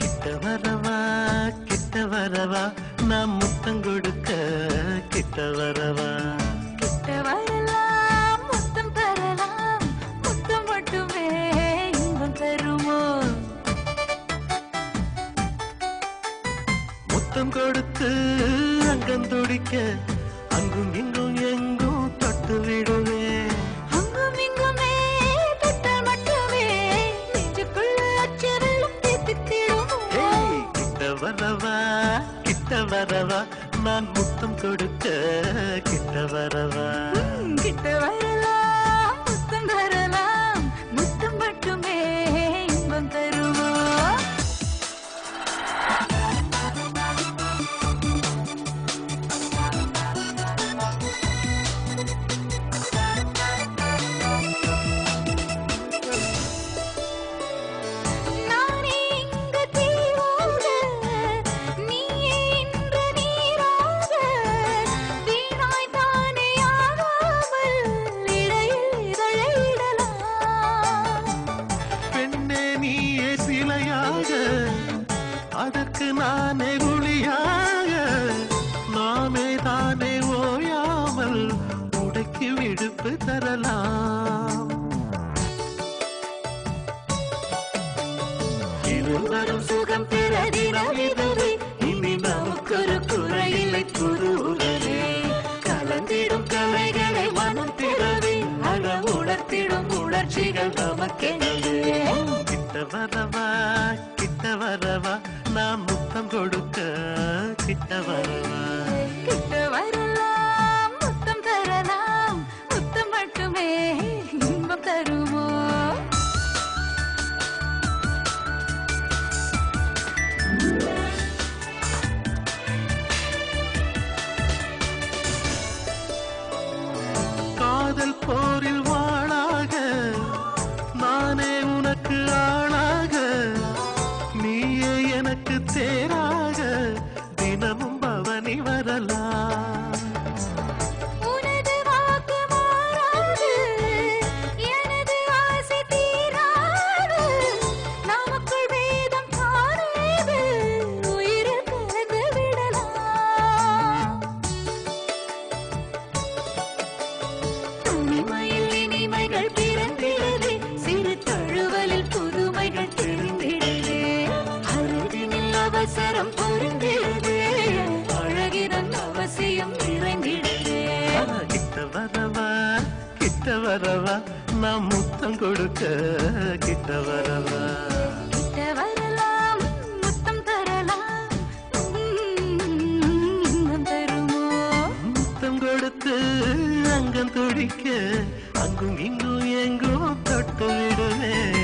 கிட்ட வரவா நான் முத்தம் கொடுக்க கிட்ட வரவா கிட்ட வரலாம் முத்தம் தரலாம். முத்தம் மட்டுமே இன்பம் தருமோ? முத்தம் கொடுத்து அங்கம் துடிக்க அங்கும் இங்கும் எங்கும் தொட்டு விடுவேன் வரவா கிட்ட வரவா நான் முத்தம் கொடுக்க கிட்ட வரவா கிட்ட வரவா இருவரும் சுகம் பெற தினம் இதுவே இனி நமக்கொரு குறையில்லை புது உறவே கலந்திடும் கலைகளை மனம் திறவே. அழ உணர்த்திடும் உணர்ச்சிகள் நமக்கெனவே கிட்ட வரவா கிட்ட வரவா நான் முத்தம் கொடுக்க. கிட்ட வரவா. கிட்ட வரலாம் கிட்ட வரவா நான் முத்தம் கொடுக்க கிட்ட வரவா கிட்ட வரலாம் முத்தம் தரலாம் முத்தம் கொடுத்து அங்கம் துடிக்க அங்கும் இங்கும் எங்கும் தொட்டு விடுவேன்.